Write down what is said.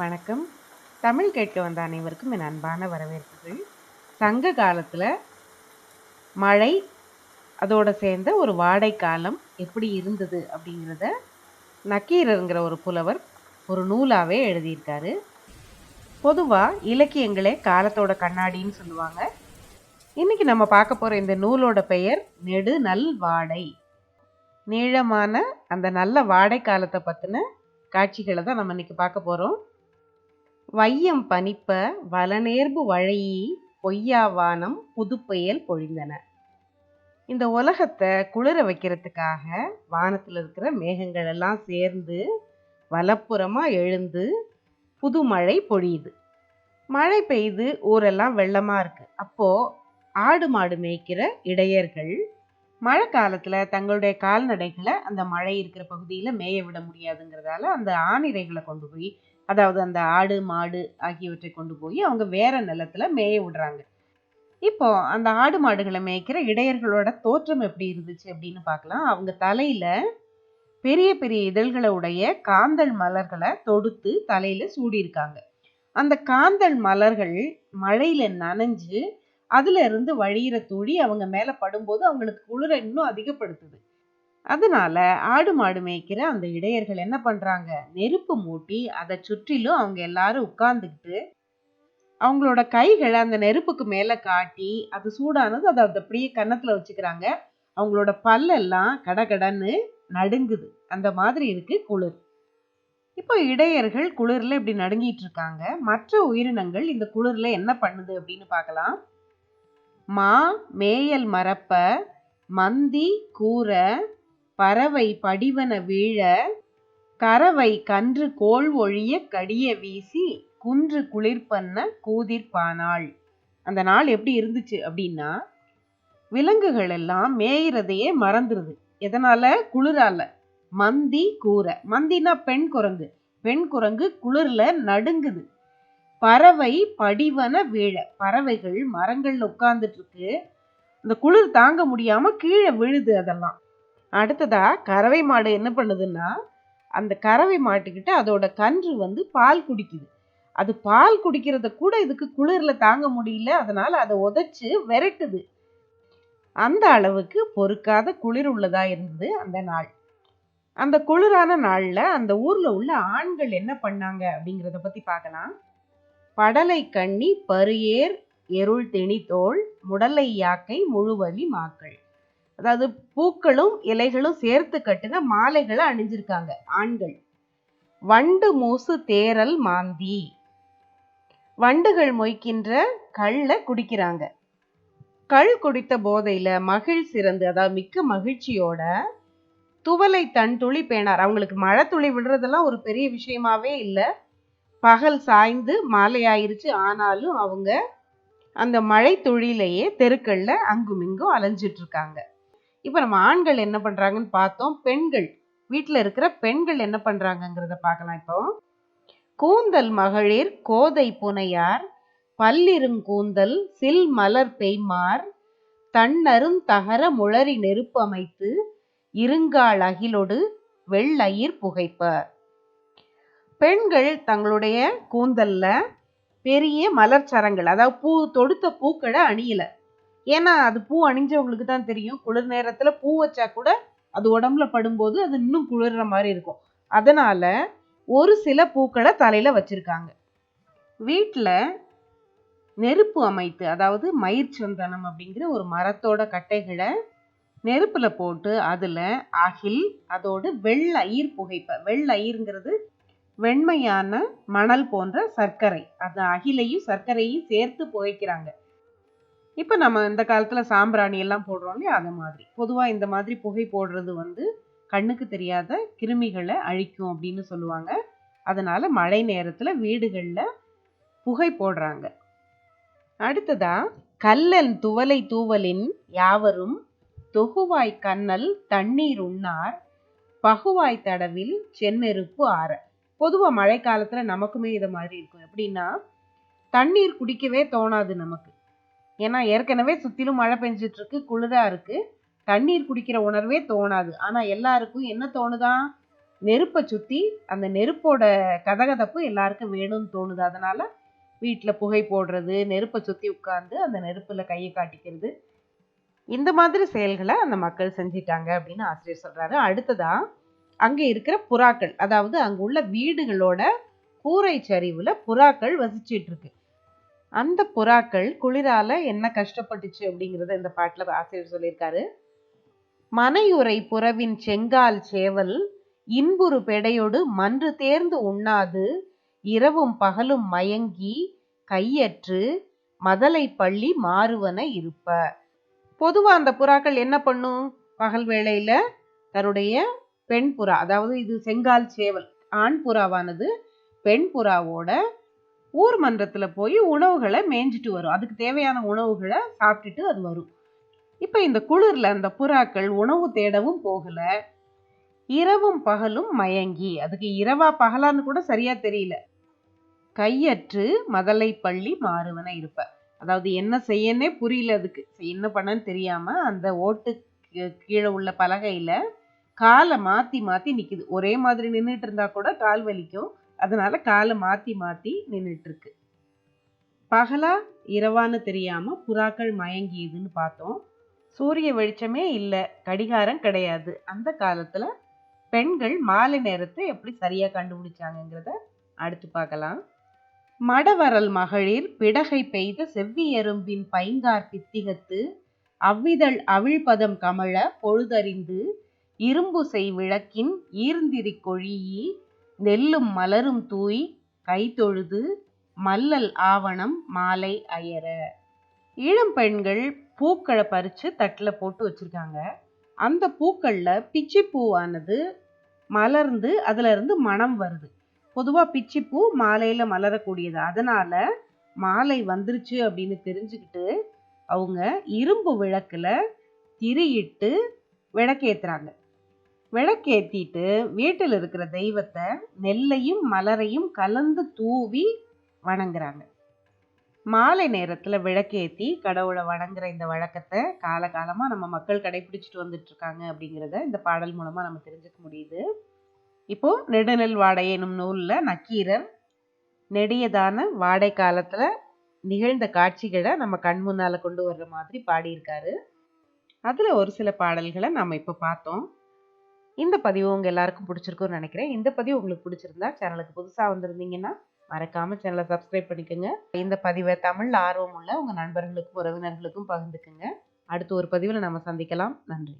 வணக்கம். தமிழ் கேட்க வந்த அனைவருக்கும் என் அன்பான வரவேற்புகள். சங்க காலத்தில் மழை அதோடு சேர்ந்த ஒரு வாடை காலம் எப்படி இருந்தது அப்படிங்கிறத நக்கீரருங்கிற ஒரு புலவர் ஒரு நூலாகவே எழுதியிருக்காரு. பொதுவாக இலக்கியங்களே காலத்தோட கண்ணாடின்னு சொல்லுவாங்க. இன்னைக்கு நம்ம பார்க்க போகிற இந்த நூலோட பெயர் நெடு நல் வாடை. நீளமான அந்த நல்ல வாடை காலத்தை பற்றின காட்சிகளை தான் நம்ம இன்றைக்கி பார்க்க போகிறோம் வையம் பனிப்ப வலநேர்பு வழையி பொய்யாவானம் புதுப்பெயல் பொழிந்தன. இந்த உலகத்தை குளிர வைக்கிறதுக்காக வானத்தில் இருக்கிற மேகங்கள் எல்லாம் சேர்ந்து வலப்புறமாக எழுந்து புது மழை பொழியுது. மழை பெய்து ஊரெல்லாம் வெள்ளமாக இருக்குது அப்போது ஆடு மாடு மேய்க்கிற இடையர்கள் மழை காலத்தில் தங்களுடைய கால்நடைகளை அந்த மழை இருக்கிற பகுதியில் மேய விட முடியாதுங்கிறதால அந்த ஆணிரைகளை கொண்டு போய் அதாவது அந்த ஆடு மாடு ஆகியவற்றை கொண்டு போய் அவங்க வேற நிலத்துல மேய விடுறாங்க. இப்போ அந்த ஆடு மாடுகளை மேய்க்கிற இடையர்களோட தோற்றம் எப்படி இருந்துச்சு அப்படின்னு பார்க்கலாம். அவங்க தலையில பெரிய பெரிய இதழ்களை உடைய காந்தல் மலர்களை தொடுத்து தலையில சூடியிருக்காங்க. அந்த காந்தல் மலர்கள் மழையில நனைஞ்சு அதுல இருந்து வழியிற துளி அவங்க மேல படும்போது அவங்களுக்கு குளிர இன்னும் அதிகப்படுத்துது. அதனால ஆடு மாடு மேய்க்கிற அந்த இடையர்கள் என்ன பண்றாங்க? நெருப்பு மூட்டி அதை சுற்றிலும் அவங்க எல்லாரும் உட்கார்ந்துக்கிட்டு அவங்களோட கைகளை அந்த நெருப்புக்கு மேல காட்டி அது சூடானது அதை அதை அப்படியே கன்னத்துல வச்சுக்கிறாங்க. அவங்களோட பல்லெல்லாம் கடகடன்னு நடுங்குது. அந்த மாதிரி இருக்கு குளிர். இப்போ இடையர்கள் குளிர்ல இப்படி நடுங்கிட்டு இருக்காங்க. மற்ற உயிரினங்கள் இந்த குளிர்ல என்ன பண்ணுது அப்படின்னு பார்க்கலாம். மா மேயல் மரப்ப மந்தி கூரை பறவை படிவன வீழ கறவை கன்று கோள் ஒழிய கடிய வீசி குன்று குளிர்பண்ண கூதிர்பானாள் அந்த நாள் எப்படி இருந்துச்சு அப்படின்னா விலங்குகள் எல்லாம் மேயிறதையே மறந்துருது. எதனால? குளிரால. மந்தி கூரை மந்தினா பெண் குரங்கு. பெண் குரங்கு குளிர்ல நடுங்குது. பறவை படிவன வீழ. பறவைகள் மரங்கள்ல உட்கார்ந்துட்டு இருக்கு. இந்த குளிர் தாங்க முடியாம கீழே விழுது அதெல்லாம். அடுத்ததா கறவை மாடு என்ன பண்ணுதுன்னா அந்த கறவை மாட்டுக்கிட்ட அதோட கன்று வந்து பால் குடிக்குது. அது பால் குடிக்கிறத கூட இதுக்கு குளிரில் தாங்க முடியல. அதனால் அதை உதச்சி விரட்டுது. அந்த அளவுக்கு பொறுக்காத குளிர் உள்ளதா இருந்தது அந்த நாள். அந்த குளிரான நாளில் அந்த ஊரில் உள்ள ஆண்கள் என்ன பண்ணாங்க அப்படிங்கிறத பற்றி பார்க்கலாம். படலை கண்ணி பரியேர் எருள் திணித்தோள் முடலை யாக்கை முழுவலி மாக்கள். அதாவது பூக்களும் இலைகளும் சேர்த்து கட்டின மாலைகளை அணிஞ்சிருக்காங்க ஆண்கள். வண்டு மூசு தேரல் மாந்தி. வண்டுகள் மொய்க்கின்ற கள்ள குடிக்கிறாங்க. கள் குடித்த போதையில மகிழ் சிறந்து அதாவது மிக்க மகிழ்ச்சியோட துவலை தன் துளி பேனார். அவங்களுக்கு மழை துளி விடுறதெல்லாம் ஒரு பெரிய விஷயமாவே இல்லை. பகல் சாய்ந்து மாலை ஆயிருச்சு ஆனாலும் அவங்க அந்த மழை துளியிலேயே தெருக்கள்ல அங்குமிங்கும் அலைஞ்சிட்டு இருக்காங்க இப்போ நம்ம ஆண்கள் என்ன பண்ணுறாங்கன்னு பார்த்தோம். பெண்கள் வீட்டில் இருக்கிற பெண்கள் என்ன பண்ணுறாங்கங்கிறத பார்க்கலாம் இப்போ. கூந்தல் மகளிர் கோதை புனையார் பல்லிருங்கூந்தல் சில் மலர் பெய்மார் தன்னரும் தகர முளறி நெருப்பு அமைத்து இருங்கால் அகிலொடு வெள்ளயிர் புகைப்பர். பெண்கள் தங்களுடைய கூந்தல்ல பெரிய மலர் சரங்கள் அதாவது பூ தொடுத்த பூக்களை அணியலை ஏன்னா அது பூ அணிஞ்சவங்களுக்கு தான் தெரியும். குளிர் நேரத்தில் பூ வச்சா கூட அது உடம்புல படும்போது அது இன்னும் குளிர்ற மாதிரி இருக்கும். அதனால ஒரு சில பூக்களை தலையில் வச்சுருக்காங்க. வீட்டில் நெருப்பு அமைத்து அதாவது மயிர் சந்தனம் அப்படிங்கிற ஒரு மரத்தோட கட்டைகளை நெருப்பில் போட்டு அதில் அகில் அதோடு வெள்ளயிர் புகைப்ப வெள்ளயிர்ங்கிறது வெண்மையான மணல் போன்ற சர்க்கரை. அது அகிலையும் சர்க்கரையும் சேர்த்து புகைக்கிறாங்க. இப்போ நம்ம இந்த காலத்தில் சாம்பிராணி எல்லாம் போடுறோம் இல்லையா? அது மாதிரி. பொதுவாக இந்த மாதிரி புகை போடுறது வந்து கண்ணுக்கு தெரியாத கிருமிகளை அழிக்கும் அப்படின்னு சொல்லுவாங்க. அதனால மழை நேரத்தில் வீடுகளில் புகை போடுறாங்க. அடுத்ததா கல்லன் துவலை தூவலின் யாவரும் தொகுவாய் கண்ணல் தண்ணீர் உண்ணார் பகுவாய் தடவில் செந்நெருப்பு ஆற பொதுவாக மழை நமக்குமே இதை மாதிரி இருக்கும். எப்படின்னா தண்ணீர் குடிக்கவே தோணாது நமக்கு. ஏன்னா ஏற்கனவே சுத்திலும் மழை பெஞ்சிட்டு இருக்கு குளிரா இருக்கு. தண்ணீர் குடிக்கிற உணர்வே தோணாது. ஆனா எல்லாருக்கும் என்ன தோணுதா? நெருப்பை சுற்றி அந்த நெருப்போட கதகதப்பு எல்லாருக்கும் வேணும்னு தோணுது. அதனால வீட்டில் புகை போடுறது நெருப்பை சுற்றி உட்காந்து அந்த நெருப்பில் கையை காட்டிக்கிறது. இந்த மாதிரி செயல்களை அந்த மக்கள் செஞ்சிட்டாங்க அப்படின்னு ஆசிரியர் சொல்றாரு. அடுத்ததாக அங்கே இருக்கிற புறாக்கள் அதாவது அங்கே உள்ள வீடுகளோட கூரை சரிவுல புறாக்கள் வசிச்சிட்டு இருக்கு அந்த புறாக்கள் குளிரால என்ன கஷ்டப்பட்டுச்சு அப்படிங்கறத இந்த பாட்டுல ஆசிரியர் சொல்லியிருக்காரு. மனையுறை புறவின் செங்கால் சேவல் இன்புறு பெடையோடு மன்று தேர்ந்து உண்ணாது இரவும் பகலும் மயங்கி கையற்று மதலை பள்ளி மாறுவன இருப்ப. பொதுவா அந்த புறாக்கள் என்ன பண்ணும்? பகல் வேளையில தன்னுடைய பெண் புறா அதாவது இது செங்கால் சேவல் ஆண் புறாவானது பெண் புறாவோட ஊர் மன்றத்தில் போய் உணவுகளை மேய்ஞ்சிட்டு வரும். அதுக்கு தேவையான உணவுகளை சாப்பிட்டுட்டு அது வரும். இப்போ இந்த குளிரில் அந்த புறாக்கள் உணவு தேடவும் போகலை. இரவும் பகலும் மயங்கி. அதுக்கு இரவா பகலான்னு கூட சரியா தெரியல. கையற்று மதலை பள்ளி மாறுவன இருப்ப. அதாவது என்ன செய்யன்னே புரியல அதுக்கு. என்ன பண்ணன்னு தெரியாம அந்த ஓட்டு கீழே உள்ள பலகையில காலை மாத்தி மாத்தி நிக்குது. ஒரே மாதிரி நின்றுட்டு இருந்தா கூட கால் வலிக்கும். அதனால் காலை மாற்றி மாற்றி நின்றுட்டுருக்கு பகலா இரவான்னு தெரியாமல் புறாக்கள் மயங்கியதுன்னு பார்த்தோம். சூரிய வெளிச்சமே இல்லை கடிகாரம் கிடையாது. அந்த காலத்தில் பெண்கள் மாலை நேரத்தை எப்படி சரியாக கண்டுபிடிச்சாங்கங்கிறத அடுத்து பார்க்கலாம். மடவரல் மகளிர் பிடகை பெய்த செவ்வி எறும்பின் பைங்கார் பித்திகத்து அவ்விதழ் அவிழ்பதம் கமழ பொழுதறிந்து இரும்பு செய் விளக்கின் ஈர்ந்திரி கொழியி நெல்லும் மலரும் தூய் கைதொழுது மல்லல் ஆவணம் மாலை அயர. இளம் பெண்கள் பூக்களை பறித்து தட்டில் போட்டு வச்சுருக்காங்க. அந்த பூக்களில் பிச்சி பூவானது மலர்ந்து அதிலிருந்து மணம் வருது. பொதுவாக பிச்சிப்பூ மாலையில் மலரக்கூடியது. அதனால் மாலை வந்துருச்சு அப்படின்னு தெரிஞ்சுக்கிட்டு அவங்க இரும்பு விளக்கில் திரியிட்டு விளக்கேத்துறாங்க. விளக்கேற்றிட்டு வீட்டில் இருக்கிற தெய்வத்தை நெல்லையும் மலரையும் கலந்து தூவி வணங்குறாங்க. மாலை நேரத்தில் விளக்கேத்தி கடவுளை வணங்குற இந்த வழக்கத்தை காலகாலமாக நம்ம மக்கள் கடைபிடிச்சிட்டு வந்துட்டு இருக்காங்க அப்படிங்கிறத இந்த பாடல் மூலமாக நம்ம தெரிஞ்சுக்க முடியுது. இப்போ நெடுநெல் வாடை எனும் நூலில் நக்கீரர் நெடியதான வாடை காலத்தில் நிகழ்ந்த காட்சிகளை நம்ம கண் முன்னால் கொண்டு வர்ற மாதிரி பாடியிருக்காரு. அதில் ஒரு சில பாடல்களை நம்ம இப்போ பார்த்தோம். இந்த பதிவு உங்கள் எல்லாருக்கும் பிடிச்சிருக்கும்னு நினைக்கிறேன். இந்த பதிவு உங்களுக்கு பிடிச்சிருந்தா சேனலுக்கு புதுசாக வந்திருந்தீங்கன்னா மறக்காமல் சேனலை சப்ஸ்கிரைப் பண்ணிக்கோங்க. இந்த பதிவை தமிழில் ஆர்வம் உள்ள உங்கள் நண்பர்களுக்கும் உறவினர்களுக்கும் பகிர்ந்துக்குங்க. அடுத்த ஒரு பதிவில் நம்ம சந்திக்கலாம். நன்றி.